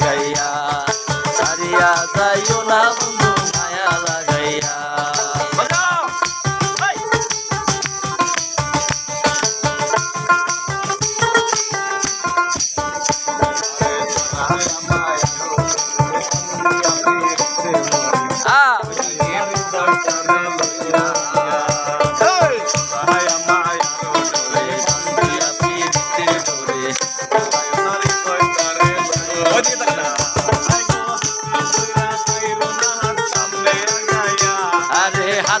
যাইয়া সারিয়া যাইও